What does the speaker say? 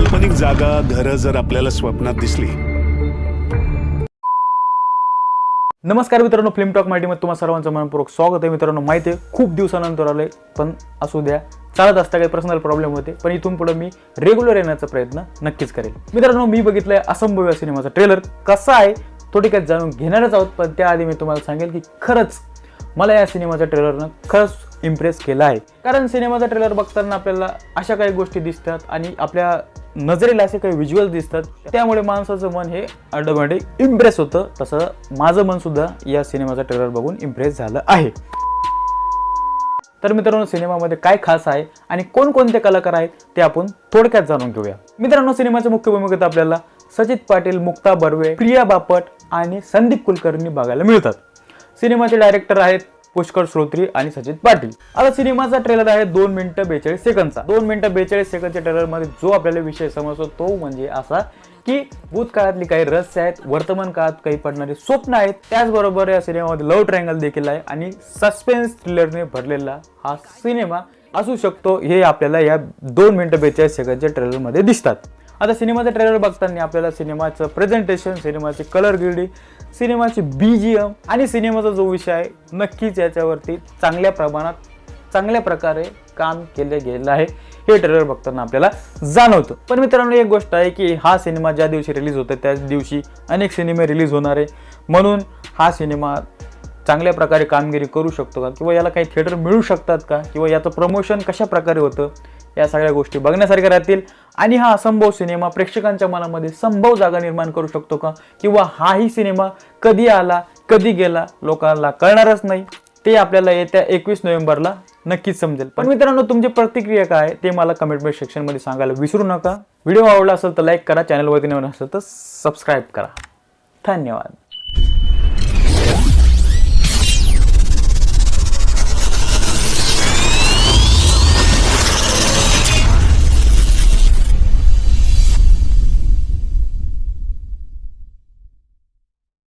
काल्पनिक जागा घरं जर आपल्याला स्वप्नात दिसली. नमस्कार मित्रांनो फिल्म टॉक माहितीमध्ये तुम्हाला सर्वांचं मनपूर्वक स्वागत आहे. मित्रांनो माहिती आहे खूप दिवसानंतर आलोय पण असू द्या चालत असता काही पर्सनल प्रॉब्लेम होते पण इथून पुढे मी रेग्युलर येण्याचा प्रयत्न नक्कीच करेल. मित्रांनो मी बघितलंय असंभव या सिनेमाचा ट्रेलर कसा आहे तो ठिकाणी जाणून घेणारच आहोत पण त्याआधी मी तुम्हाला सांगेल की खरंच मला या सिनेमाच्या ट्रेलरनं खरंच इम्प्रेस केला आहे. कारण सिनेमाचा ट्रेलर बघताना आपल्याला अशा काही गोष्टी दिसतात आणि आपल्या नजरेला असे काही व्हिज्युअल दिसतात. त्यामुळे माणसाचं मन हे ऑटोमॅटिक इम्प्रेस होतं. तसं माझं मन सुद्धा या सिनेमाचा ट्रेलर बघून इम्प्रेस झालं आहे. तर मित्रांनो सिनेमामध्ये काय खास आहे आणि कोणकोणते कलाकार आहेत ते आपण थोडक्यात जाणून घेऊया. मित्रांनो सिनेमाच्या मुख्य भूमिकेत आपल्याला सचित पाटील मुक्ता बर्वे प्रिया बापट आणि संदीप कुलकर्णी बघायला मिळतात. सिनेमाचे डायरेक्टर आहेत पुष्कर श्रोत्री आणि सचित पाटील. आता सिनेमाचा ट्रेलर आहे दोन मिनिटं बेचाळीस सेकंदचा. दोन मिनिटं बेचाळीस सेकंदच्या ट्रेलरमध्ये जो आपल्याला विषय समजतो तो म्हणजे असा की भूतकाळातली काही रहस्य आहेत वर्तमान काळात काही पडणारी स्वप्न आहेत त्याचबरोबर या सिनेमामध्ये लव्ह ट्रँगल देखील आहे आणि सस्पेन्स थ्रिलरने भरलेला हा सिनेमा असू शकतो हे आपल्याला या दोन मिनिटं बेचाळीस सेकंदच्या ट्रेलरमध्ये दिसतात. आता सिनेमाचं ट्रेलर बघताना आपल्याला सिनेमाचं प्रेझेंटेशन सिनेमाची कलर ग्रेडिंग सिनेमाची बी जी एम आणि सिनेमाचा जो विषय आहे नक्कीच याच्यावरती चांगल्या प्रमाणात चांगल्या प्रकारे काम केले गेलं आहे. हे ट्रेलर बघताना आपल्याला जाणवतं. पण मित्रांनो एक गोष्ट आहे की हा सिनेमा ज्या दिवशी रिलीज होतो त्याच दिवशी अनेक सिनेमे रिलीज होणार आहे. म्हणून हा सिनेमा चांगल्या प्रकारे कामगिरी करू शकतो का? किंवा याला काही थिएटर मिळू शकतात का? किंवा याचं प्रमोशन कशा प्रकारे होतं? या सगळ्या गोष्टी बघण्यासारख्या राहतील. आणि हा असंभव सिनेमा प्रेक्षकांच्या मनामध्ये संभव जागा निर्माण करू शकतो का? किंवा हाही सिनेमा कधी आला कधी गेला लोकांना कळणारच नाही. ते आपल्याला येत्या एकवीस नोव्हेंबरला नक्कीच समजेल. पण मित्रांनो तुमची प्रतिक्रिया काय ते मला कमेंट बॉक्स सेक्शनमध्ये सांगायला विसरू नका. व्हिडिओ आवडला असेल तर लाईक करा चॅनलवरती नवीन असेल तर सबस्क्राईब करा. धन्यवाद.